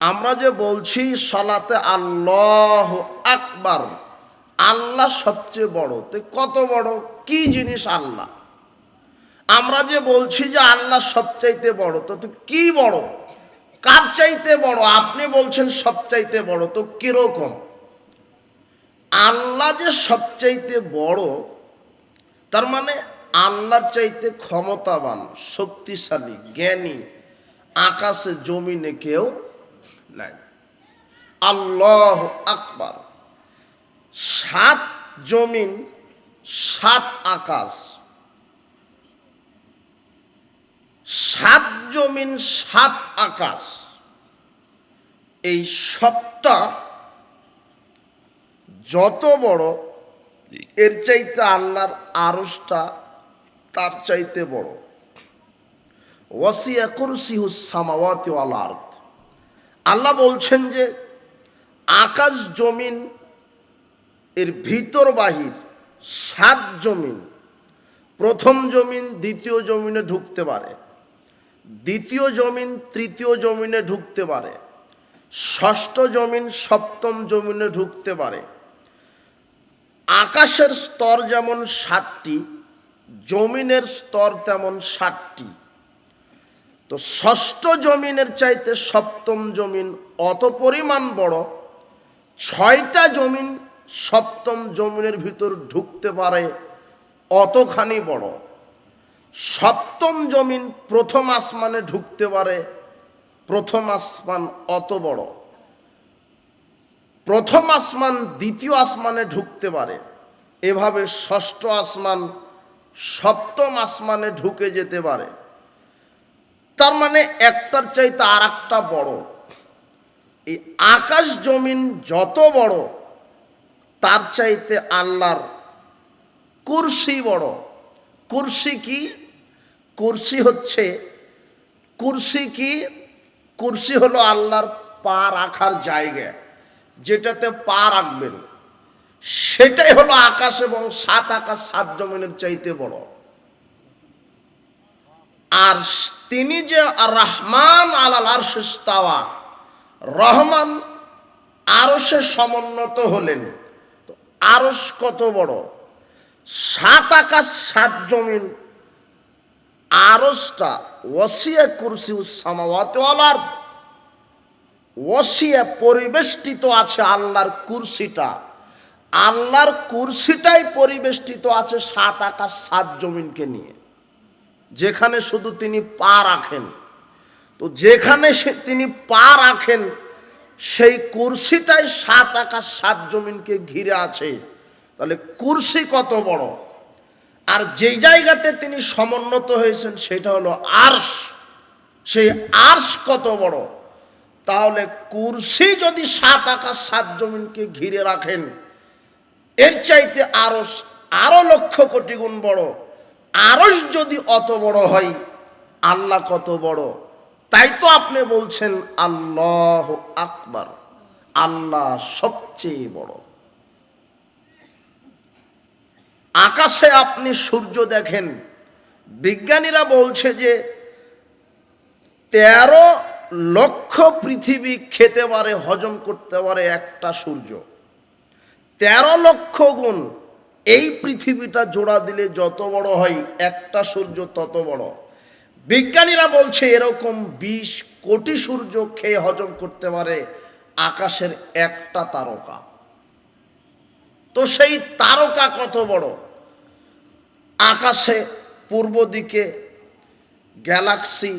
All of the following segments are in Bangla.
আমরা যে বলছি সলাতে আল্লাহ আকবার, আল্লাহ সবচেয়ে বড়। তো কত বড়? কি জিনিস আল্লাহ? আমরা যে বলছি যে আল্লাহ সবচাইতে বড়, তো তো কি বড়? কার চাইতে বড়? আপনি বলছেন সবচাইতে বড়, তো কীরকম? আল্লাহ যে সবচাইতে বড়, তার মানে আল্লাহর চাইতে ক্ষমতাবান, শক্তিশালী, জ্ঞানী, আকাশে, জমিনে কেউ নাই আল্লাহ আকবার। সাত জমিন, সাত আকাশ। সাত জমিন, সাত আকাশ। এই সবটা যত বড়, এর চাইতে আল্লাহর আরসটা তার চাইতে বড়। ওয়াসিয়া কুরসিহুস সামাওয়াতি ওয়াল আরদ। আল্লাহ বলছেন যে আকাশ জমিন এর ভিতর বাহির সাত জমিন। প্রথম জমিন, দ্বিতীয় জমিনে ঢুকতে পারে। দ্বিতীয় জমিন, তৃতীয় জমিনে ঢুকতে পারে। ষষ্ঠ জমিন, সপ্তম জমিনে ঢুকতে পারে। আকাশের স্তর যেমন ষাটটি জমিনের স্তর তেমন ষাটটি তো ষষ্ঠ জমিনের চাইতে সপ্তম জমিন অত পরিমাণ বড়, ছয়টা জমিন সপ্তম জমিনের ভিতর ঢুকতে পারে অতখানি বড়। সপ্তম জমিন প্রথম আসমানে ঢুকতে পারে, প্রথম আসমান অত বড়। প্রথম আসমান দ্বিতীয় আসমানে ঢুকতে পারে, এভাবে ষষ্ঠ আসমান সপ্তম আসমানে ঢুকে যেতে পারে। তার মানে একটার চাইতে আর একটা বড়। এই আকাশ জমিন যত বড়, তার চাইতে আল্লাহর কুরসি বড়। কুরসি কি? কুরসি হচ্ছে, কুরসি কি? কুরসি হলো আল্লাহর পা রাখার জায়গা, যেটাতে পা রাখবেন। সেটাই হলো আকাশ এবং সাত আকাশ, সাত জমিনের চাইতে বড়। আর তিনি যে রহমান আলাল আর তাওয়া রহমান আরসে সমুন্নত হলেন। আরস কত বড়? সাত আকাশ, সাত জমিন। আরসটা ওসিয়া কুরসি সামাওয়াতে আলার ওসিয়া পরিবেষ্টিত আছে আল্লাহর কুরসিটা। আল্লাহর কুরসিটাই পরিবেষ্টিত আছে সাত আকাশ, সাত জমিনকে নিয়ে। যেখানে শুধু তিনি পা রাখেন, তো যেখানে তিনি পা রাখেন, সেই কুরসিটাই সাত আকাশ, সাত জমিনকে ঘিরে আছে। তাহলে কুরসি কত বড়? আর যেই জায়গাতে তিনি সমুন্নত হয়েছেন, সেটা হলো আর্শ। সেই আর্শ কত বড়? তাহলে কুরসি যদি সাত আকাশ, সাত জমিনকে ঘিরে রাখেন, এর চাইতে আরও আরও লক্ষ কোটি গুণ বড়। আরস যদি অত বড় হয়, আল্লাহ কত বড়? তাই তো আপনি বলছেন, আল্লাহ আকবার, আল্লাহ সবচেয়ে বড়। আকাশে আপনি সূর্য দেখেন, বিজ্ঞানীরা বলছে যে তেরো লক্ষ পৃথিবী খেতে পারে, হজম করতে পারে একটা সূর্য। তেরো লক্ষ গুণ এই পৃথিবীটা জোড়া দিলে যত বড় হয়, একটা সূর্য তত বড়। বিজ্ঞানীরা বলছে এরকম বিশ কোটি সূর্য খেয়ে হজম করতে পারে আকাশের একটা তারকা। তো সেই তারকা কত বড়? আকাশে পূর্ব দিকে গ্যালাক্সি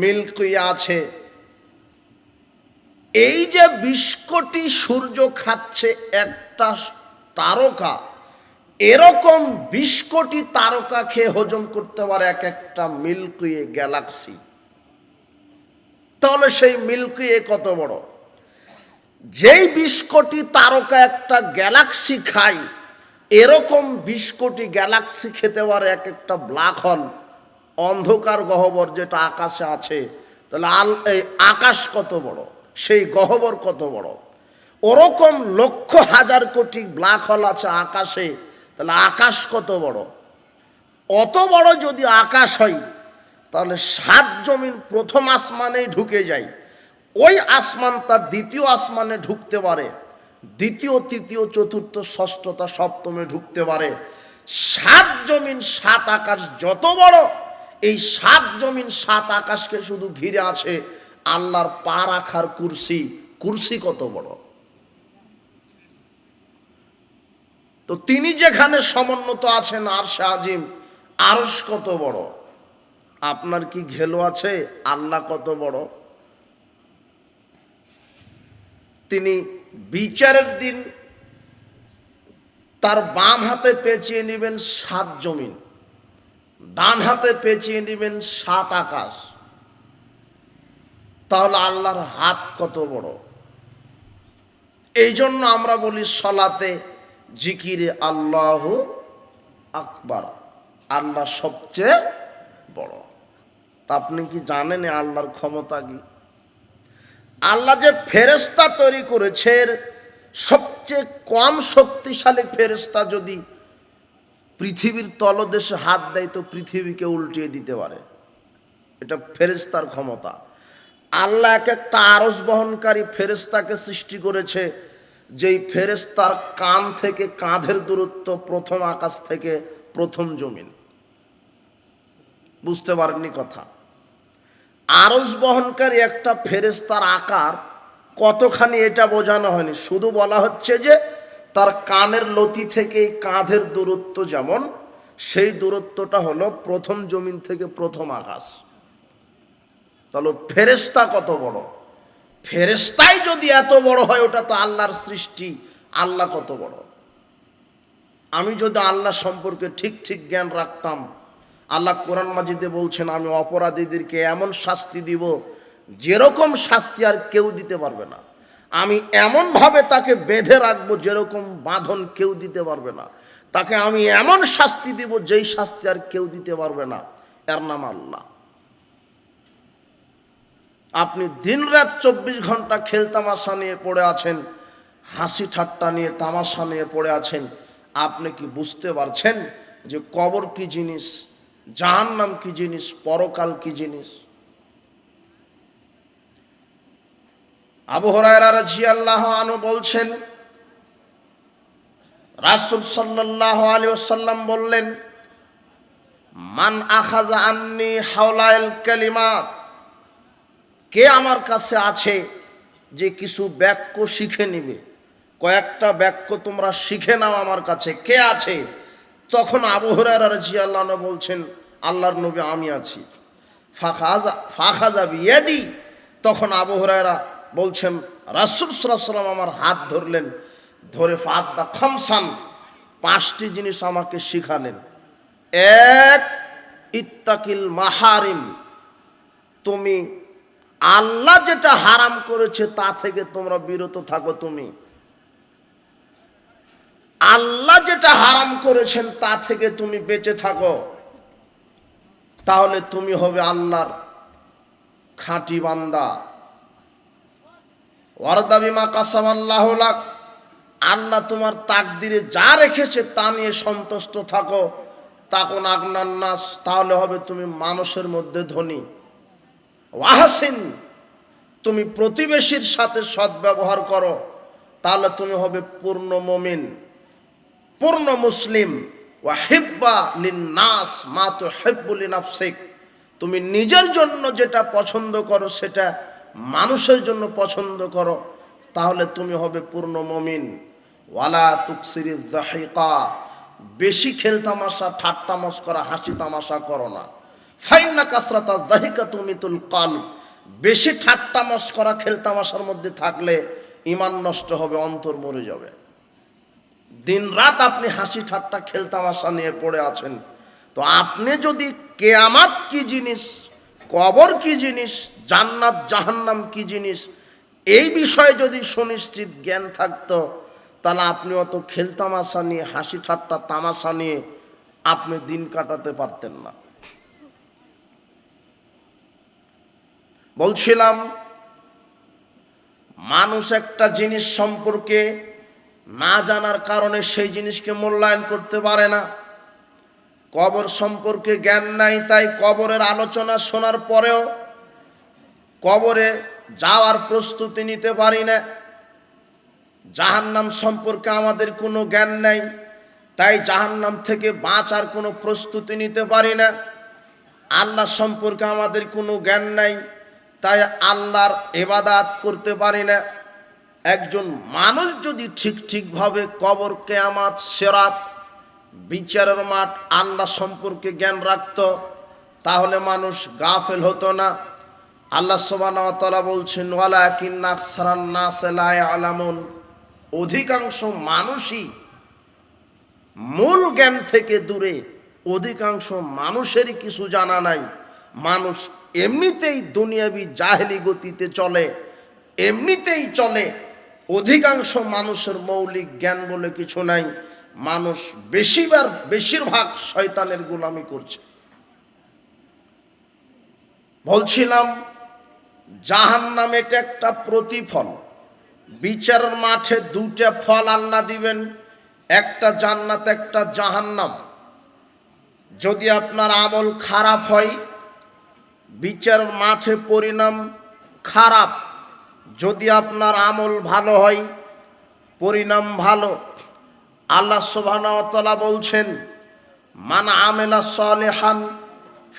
মিল্কি আছে। এই যে বিশ কোটি সূর্য খাচ্ছে একটা তারকা এরকম বিশ কোটি তারকা খেয়ে হজম করতে পারে এক একটা মিল্কি গ্যালাক্সি। তাহলে সেই মিল্কি কত বড়? যেই বিশ কোটি তারকা একটা গ্যালাক্সি খায়, এরকম বিশ কোটি গ্যালাক্সি খেতে পারে এক একটা ব্ল্যাক হল, অন্ধকার গহ্বর যেটা আকাশে আছে, তাহলে আল, এই আকাশ কত বড়? সেই গহ্বর কত বড়? ওরকম লক্ষ হাজার কোটি ব্ল্যাক হল আছে আকাশে তাহলে আকাশ কত বড়? অত বড় যদি আকাশ হয়, তাহলে সাত জমিন প্রথম আসমানেই ঢুকে যায়। ওই আসমান তার দ্বিতীয় আসমানে ঢুকতে পারে। দ্বিতীয়, তৃতীয়, চতুর্থ, ষষ্ঠতা সপ্তমে ঢুকতে পারে। সাত জমিন, সাত আকাশ যত বড়, এই সাত জমিন, সাত আকাশকে শুধু ঘিরে আছে আল্লাহর পা রাখার কুরসি। কুরসি কত বড়? তো তিনি যেখানে সমুন্নত আছেন আর আজিম আরস কত বড়? আপনার কি ঘেলো আছে? আল্লাহ কত বড়? তিনি বিচারের দিন তার বাম হাতে পেঁচিয়ে নেবেন সাত জমিন, ডান হাতে পেঁচিয়ে নেবেন সাত আকাশ। তাহলে আল্লাহর হাত কত বড়? এই জন্য আমরা বলি সলাতে জিকিরে আল্লাহ আকবার, আল্লাহ সবচেয়ে বড়। তা আপনি কি জানেন আল্লাহর ক্ষমতা কি? আল্লাহ যে ফেরেস্তা তৈরি করেছে সবচেয়ে কম শক্তিশালী ফেরেস্তা যদি পৃথিবীর তলদেশে হাত দেয়, তো পৃথিবীকে উল্টিয়ে দিতে পারে। এটা ফেরেস্তার ক্ষমতা। আল্লাহ এক একটা আরস বহনকারী ফেরেস্তাকে সৃষ্টি করেছে যেই ফেরেস্তার কান থেকে কাঁধের দূরত্ব প্রথম আকাশ থেকে প্রথম জমিন। বুঝতে পারেননি কথা। আরস বহনকারী একটা ফেরেস্তার আকার কতখানি এটা বোঝানো হয়নি। শুধু বলা হচ্ছে যে তার কানের লতি থেকে কাঁধের দূরত্ব যেমন, সেই দূরত্বটা হলো প্রথম জমিন থেকে প্রথম আকাশ। তাহলে ফেরেস্তা কত বড়? ফেরেস্তাই যদি এত বড় হয়, ওটা তো আল্লাহর সৃষ্টি। আল্লাহ কত বড়? আমি যদি আল্লাহ সম্পর্কে ঠিক ঠিক জ্ঞান রাখতাম, আল্লাহ কোরআন মাজিদে বলছেন, আমি অপরাধীদেরকে এমন শাস্তি দিব, যেরকম শাস্তি আর কেউ দিতে পারবে না। আমি এমনভাবে তাকে বেঁধে রাখব, যেরকম বাঁধন কেউ দিতে পারবে না। তাকে আমি এমন শাস্তি দিব, যেই শাস্তি আর কেউ দিতে পারবে না। এর নাম আল্লাহ। আপনি দিনরাত চব্বিশ ঘণ্টা খেল তামাশা নিয়ে পড়ে আছেন, হাসি ঠাট্টা নিয়ে তামাশা নিয়ে পড়ে আছেন, আপনি কি বুঝতে পারছেন যে কবর কি জিনিস, জাহান্নাম কি জিনিস, পরকাল কি জিনিস? আবু বলছেন, রাসূল সাল্লাল্লাহু আলাইহি ওয়াসাল্লাম বললেন, মান আখাযা আন্নি হাওলাইল কালিমাত কে আমার কাছে আছে যে কিছু বাক্য শিখে নিবে? কয়েকটা বাক্য তোমরা শিখে নাও আমার কাছে। কে আছে? তখন আবু হরায়রা রাদিয়াল্লাহু আনহু বলছেন, আল্লাহর নবী আমি আছি। ফাখাজা ফাখাজা বিয়াদি। তখন আবু হরায়রা বলছেন, রাসুল সাল্লাম আমার হাত ধরলেন, ধরে ফাদা খামসান, পাঁচটি জিনিস আমাকে শিখালেন। এক, ইত্তাকিল মাহারিম, তুমি আল্লাহ যেটা হারাম করেছে তা থেকে তোমরা বিরত থাকো তুমি। আল্লাহ যেটা হারাম করেছেন তা থেকে তুমি বেঁচে থাকো। তাহলে তুমি হবে আল্লাহর খাঁটি বান্দা। ওয়ারদা বিমা কাসাম আল্লাহ আল্লাহ তোমার তাকদিরে যা রেখেছে তা নিয়ে সন্তুষ্ট থাকো। তখন আগনার নাস, তাহলে হবে তুমি মানুষের মধ্যে ধনী। ওয়াহাসিন, তুমি প্রতিবেশীর সাথে সদ্ব্যবহার করো, তাহলে তুমি হবে পূর্ণ মমিন, পূর্ণ মুসলিম। ওয়াহিব্বা লিন নাস মা তো হেব্বুলি নাফসিক তুমি নিজের জন্য যেটা পছন্দ করো সেটা মানুষের জন্য পছন্দ করো, তাহলে তুমি হবে পূর্ণ মমিন। ওয়ালা তুকসিরি বেশি খেল তামাশা ঠাট্টা মস্করা হাসি তামাশা করো না। ফাইন্না কাসরাতা দাহিকা তুমি তুল বেশি ঠাট্টা মস্করা খেল তামাশার মধ্যে থাকলে ইমান নষ্ট হবে, অন্তর মরে যাবে। দিন রাত আপনি হাসি ঠাট্টা খেলতামাশা নিয়ে পড়ে আছেন। তো আপনি যদি কেয়ামাত কি জিনিস, কবর কি জিনিস, জান্নাত, জাহান্নাম কি জিনিস, এই বিষয়ে যদি সুনিশ্চিত জ্ঞান থাকতো, তাহলে আপনি অত খেলতামাশা নিয়ে, হাসি ঠাট্টা তামাশা নিয়ে আপনি দিন কাটাতে পারতেন না। বলছিলাম, মানুষ একটা জিনিস সম্পর্কে না জানার কারণে সেই জিনিসকে মূল্যায়ন করতে পারে না। কবর সম্পর্কে জ্ঞান নাই, তাই কবরের আলোচনা শোনার পরেও কবরে যাওয়ার প্রস্তুতি নিতে পারি না। জাহান্নাম সম্পর্কে আমাদের কোনো জ্ঞান নাই, তাই জাহান্নাম থেকে বাঁচার কোনো প্রস্তুতি নিতে পারি না। আল্লাহ সম্পর্কে আমাদের কোনো জ্ঞান নাই। তাই আল্লাহর এবাদাত করতে পারি না। একজন মানুষ যদি ঠিক ঠিকভাবে কবর, কেয়ামাত, সেরাত, বিচারের মাঠ আল্লাহ সম্পর্কে জ্ঞান রাখত, তাহলে মানুষ গাফেল হতো না। আল্লাহ সোবানা বলছেন আলামুন অধিকাংশ মানুষই মূল জ্ঞান থেকে দূরে, অধিকাংশ মানুষেরই কিছু জানা নাই। মানুষ এমনিতেই দুনিয়াবি জাহেলি গতিতে চলে, এমনিতেই চলে। অধিকাংশ মানুষের মৌলিক জ্ঞান বলে কিছু নাই। মানুষ বেশিবার, বেশিরভাগ শয়তানের গোলামি করছে। বলছিলাম জাহান নামে এটা একটা প্রতিফল। বিচারের মাঠে দুটা ফল আল্লাহ দিবেন, একটা জান্নাত, একটা জাহান্নাম। যদি আপনার আমল খারাপ হয় বিচার মাঠে পরিণাম খারাপ। যদি আপনার আমল ভালো হয়, পরিণাম ভালো। আল্লাহ সুবহানাহু বলছেন, মান আমেলা সলেহান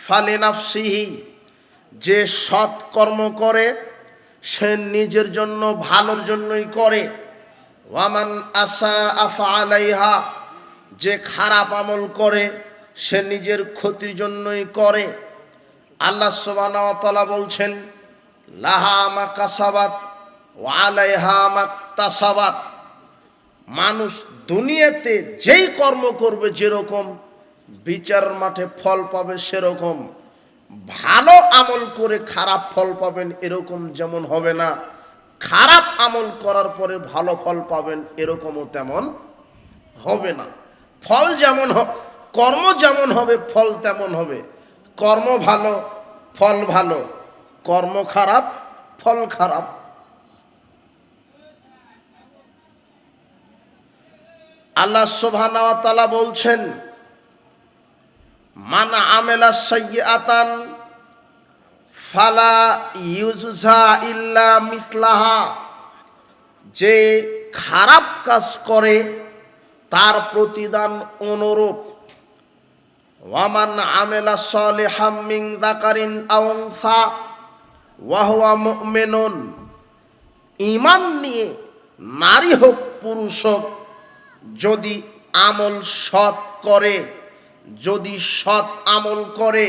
ফালিনাফসিহি যে সৎ কর্ম করে, সে নিজের জন্য ভালোর জন্যই করে। ওয়ামান আসা আফা আলাইহা, যে খারাপ আমল করে, সে নিজের ক্ষতির জন্যই করে। আল্লাহ সুবানা বলছেন, লাহা মা কাসাবাত ওয়ালাইহা মা তাসাবাত। মানুষ দুনিয়াতে যেই কর্ম করবে যেরকম, বিচার মাঠে ফল পাবে সেরকম, ভালো আমল করে খারাপ ফল পাবেন এরকম যেমন হবে না, খারাপ আমল করার পরে ভালো ফল পাবেন এরকমও তেমন হবে না। ফল যেমন কর্ম যেমন হবে, ফল তেমন হবে। কর্ম ভালো, ফল ভালো, কর্ম খারাপ, ফল খারাপ। আল্লাহ সুবহানাহু ওয়া তাআলা বলছেন, মান আমেলা সাইয়াতান ফালা ইউজা ইল্লা মিসলাহা। যে খারাপ কাজ করে, তার প্রতিদান অনুরূপ। ওয়ামান আমেলা সালিহাম মিন যাকারিন আও উনসা ওয়া হুয়া মুমিনুন। ঈমান নিয়ে নারী হোক, পুরুষ হোক, যদি আমল সৎ করে, যদি সৎ আমল করে,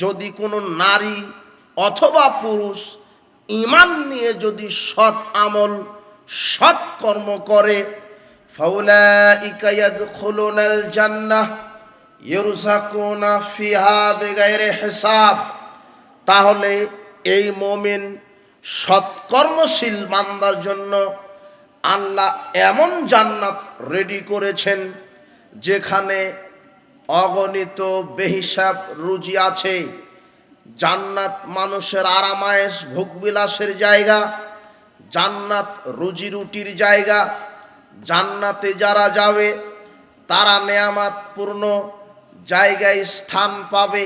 যদি কোনো নারী অথবা পুরুষ ইমান নিয়ে যদি সৎ আমল, সৎ কর্ম করে ফাউলা ফাউলাইকা ইয়াদখুলুনাল জান্নাহ। ইরযাকুনা ফিহা বিগাইরি হিসাব। তাহলে এই মমিন সৎকর্মশীল বান্দার জন্য আল্লাহ এমন জান্নাত রেডি করেছেন, যেখানে অগণিত বেহিসাব রুজি আছে। জান্নাত মানুষের আরামায়েশ, ভোগবিলাসের জায়গা, জান্নাত রুজি রুটির জায়গা। জান্নাতে যারা যাবে, তারা নেয়ামাতপূর্ণ জায়গায় স্থান পাবে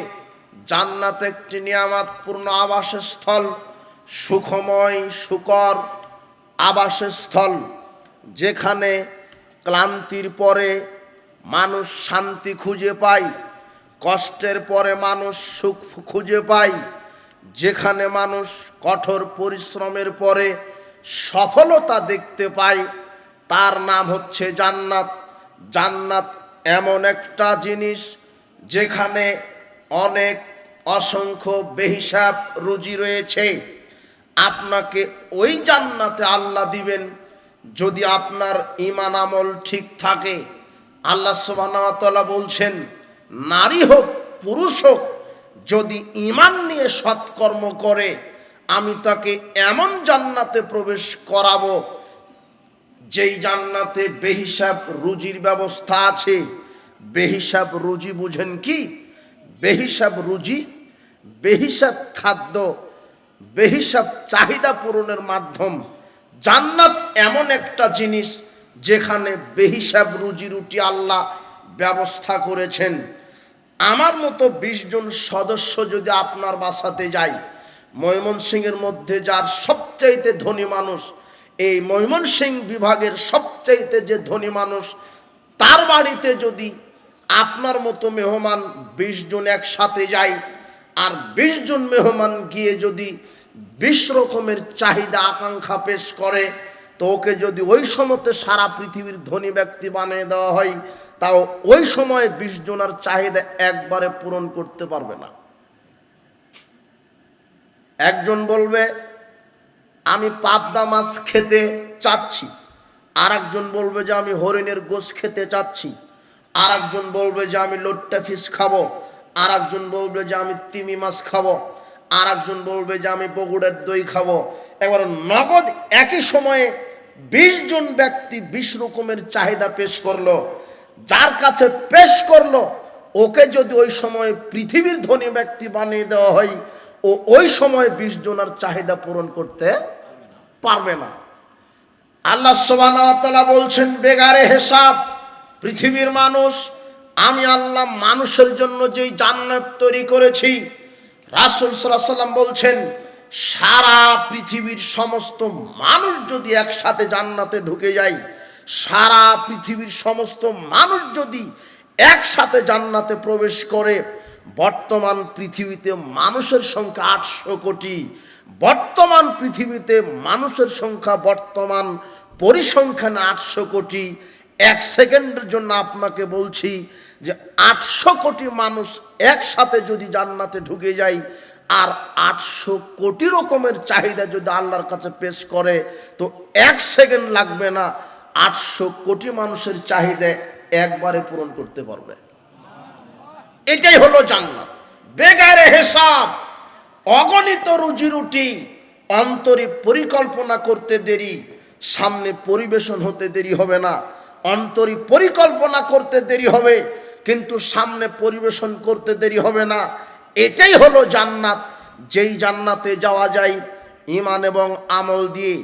জান্নাত একটি নিয়ামাতপূর্ণ আবাসস্থল, সুখময়, সুকর আবাসস্থল, যেখানে ক্লান্তির পরে মানুষ শান্তি খুঁজে পায়, কষ্টের পরে মানুষ সুখ খুঁজে পায়, যেখানে মানুষ কঠোর পরিশ্রমের পরে সফলতা দেখতে পায়, তার নাম হচ্ছে জান্নাত। জান্নাত এমন একটা জিনিস যেখানে অনেক অসংখ্য বেহিসাব রুজি রয়েছে, আপনাকে ওই জান্নাতে আল্লাহ দিবেন। যদি আপনার ইমান আমল ঠিক থাকে, আল্লাহ সুবহানাহু বলছেন, নারী হোক, পুরুষ হোক, যদি ইমান নিয়ে সৎকর্ম করে, আমি তাকে এমন জান্নাতে প্রবেশ করাবো, যেই জান্নাতে বেহিসাব রুজির ব্যবস্থা আছে। বেহিসাব রুজি বুঝেন কি? বেহিসাব রুজি, বেহিসাব খাদ্য, বেহিসাব চাহিদা পূরণের মাধ্যম। জান্নাত এমন একটা জিনিস যেখানে বেহিসাব রুজি রুটি আল্লাহ ব্যবস্থা করেছেন। আমার মতো বিশ জন সদস্য যদি আপনার বাসাতে যায়, ময়মনসিংহের মধ্যে যার সবচাইতে ধনী মানুষ, এই ময়মনসিংহ বিভাগের সবচাইতে যে ধনী মানুষ, তার বাড়িতে যদি আপনার মতো মেহমান বিশ জন একসাথে যায় আর বিশ জন মেহমান গিয়ে যদি বিশ রকমের চাহিদা, আকাঙ্ক্ষা পেশ করে, তো ওকে যদি ওই সময়তে সারা পৃথিবীর ধনী ব্যক্তি বানিয়ে দেওয়া হয়, তাও ওই সময় বিশ জনের চাহিদা একবারে পূরণ করতে পারবে না। একজন বলবে, আমি পাবদা মাছ খেতে চাচ্ছি। আর একজন বলবে যে, আমি হরিণের গোশ খেতে চাচ্ছি। আর একজন বলবে যে আমি লোট্টা ফিশ খাব আর একজন বলবে যে আমি তিমি মাছ খাব আর একজন বলবে যে আমি বগুড়ের দই খাব। এবার নগদ একই সময়ে বিশ জন ব্যক্তি বিশ রকমের চাহিদা পেশ করল, যার কাছে পেশ করল, ওকে যদি ওই সময় পৃথিবীর ধনী ব্যক্তি বানিয়ে দেওয়া হয়, ও ওই সময় বিশ জনের চাহিদা পূরণ করতে পারবে না। আল্লাহ সোবানা বলছেন, বেগারে হেসাব পৃথিবীর মানুষ, আমি আল্লাহ মানুষের জন্য যেই জান্নাত তৈরি করেছি, রাসুল সাল্লাম বলছেন, সারা পৃথিবীর সমস্ত মানুষ যদি একসাথে জান্নাতে ঢুকে যায়, সারা পৃথিবীর সমস্ত মানুষ যদি একসাথে জান্নাতে প্রবেশ করে, বর্তমান পৃথিবীতে মানুষের সংখ্যা আটশো কোটি, বর্তমান পৃথিবীতে মানুষের সংখ্যা বর্তমান পরিসংখ্যান আটশো কোটি এক সেকেন্ডের জন্য আপনাকে বলছি যে আটশো কোটি মানুষ একসাথে যদি জান্নাতে ঢুকে যায় আর আটশো কোটি রকমের চাহিদা যদি আল্লাহর কাছে পেশ করে, তো এক সেকেন্ড লাগবে না, আটশো কোটি মানুষের চাহিদা একবারে পূরণ করতে পারবে। এটাই হলো জান্নাত। বেগারে হিসাব, অগণিত রুজি রুটি, অন্তরে পরিকল্পনা করতে দেরি, সামনে পরিবেশন হতে দেরি হবে না। অন্তরে পরিকল্পনা করতে দেরি হবে, কিন্তু সামনে পরিবেশন করতে দেরি হবে না। এটাই হলো জান্নাত। যেই জান্নাতে যাওয়া যায় ইমান এবং আমল দিয়ে